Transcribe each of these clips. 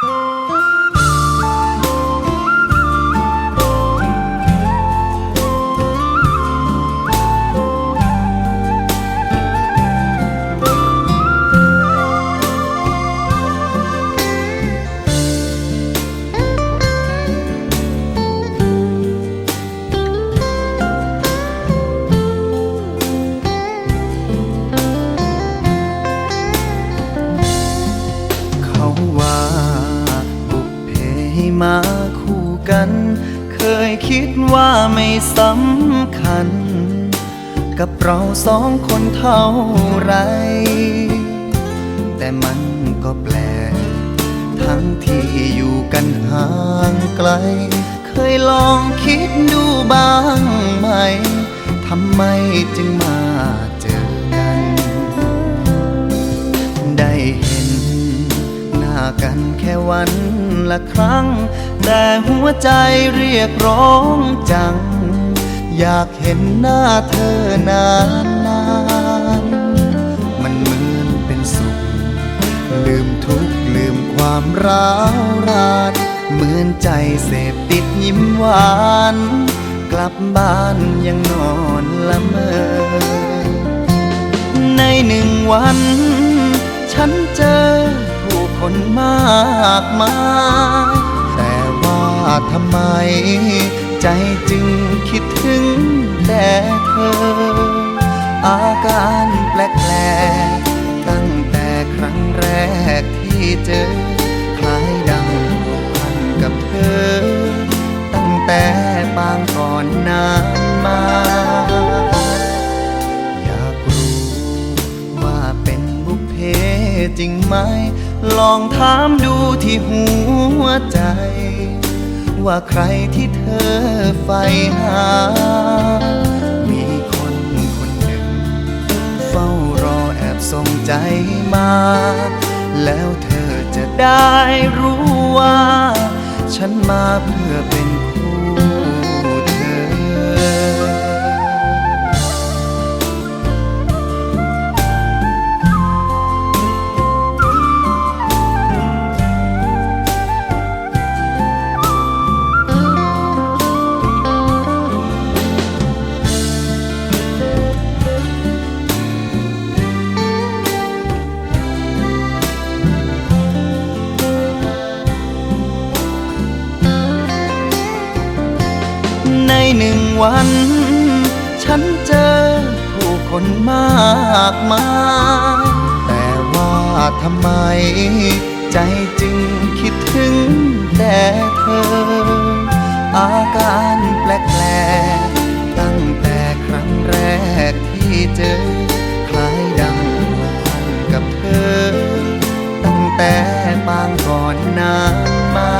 เมาคู่กัน เคยคิดว่าไม่สำคัญ กับเราสองคนเท่าไร แต่มันก็แปลก ทั้งที่อยู่กันห่างไกล เคยลองคิดดูบ้างไหมทำไมจึงมา กันแค่วันละครั้ง แต่หัวใจเรียกร้องจัง อยากเห็นหน้าเธอนานนานมันเหมือนเป็นสุข ลืมทุกข์ลืมความร้าวรานเหมือนใจเสพติดยิ้มหวาน กลับบ้านยังนอนละเมอ ในหนึ่งวัน ฉันเจอ คนมากมายแต่ว่าทำไม ใจจึงคิดถึงแต่เธอ อาการแปลกๆตั้งแต่ครั้งแรกที่เจอ คล้ายดังผูกพันกับเธอ ตั้งแต่ปางก่อนนานมาอยากรู้ว่าเป็นบุพเพจริงไหม ลองถามดูที่หัวใจ ว่าใครที่เธอใฝ่หา มีคนคนหนึ่ง เฝ้ารอแอบส่งใจมา แล้วเธอจะได้รู้ว่า ฉันมาเพื่อเป็น ในหนึ่งวัน ฉันเจอผู้คนมากมายแต่ว่าทำไม ใจจึงคิดถึงแต่เธอ อาการแปลกๆตั้งแต่ครั้งแรกที่เจอ คล้ายดังกพันกับเธอ ตั้งแต่ปางก่อนนานมา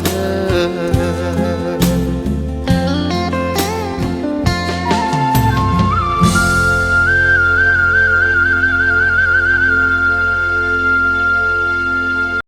เธ อ